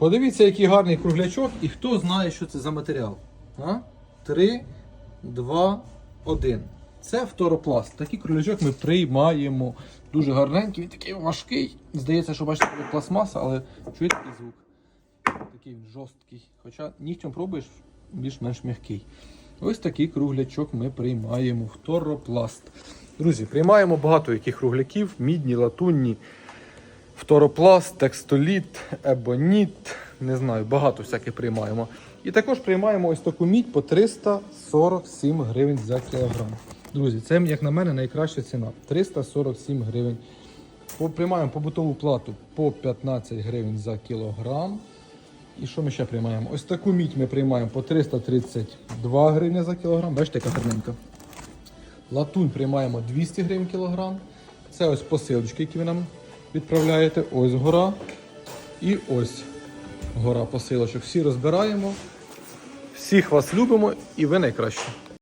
Подивіться, який гарний круглячок, і хто знає, що це за матеріал. А? 3, 2, 1. Це фторопласт. Такий круглячок ми приймаємо. Дуже гарненький, він такий важкий. Здається, що бачите, як пластмаса, але чуєте такий звук? Такий жорсткий. Хоча нігтем пробуєш, більш-менш м'який. Ось такий круглячок ми приймаємо. Фторопласт. Друзі, приймаємо багато яких кругляків, мідні, латунні, фторопласт, текстоліт, ебоніт. Не знаю, багато всяких приймаємо. І також приймаємо ось таку мідь по 347 гривень за кілограм. Друзі, це, як на мене, найкраща ціна. 347 гривень. Приймаємо побутову плату по 15 гривень за кілограм. І що ми ще приймаємо? Ось таку мідь ми приймаємо по 332 гривні за кілограм. Бачите, яка гарненька. Латунь приймаємо 200 гривень кілограм. Це ось посилочки, які ви нам відправляєте. Ось гора. І ось гора посилочок. Всі розбираємо. Всіх вас любимо і ви найкращі.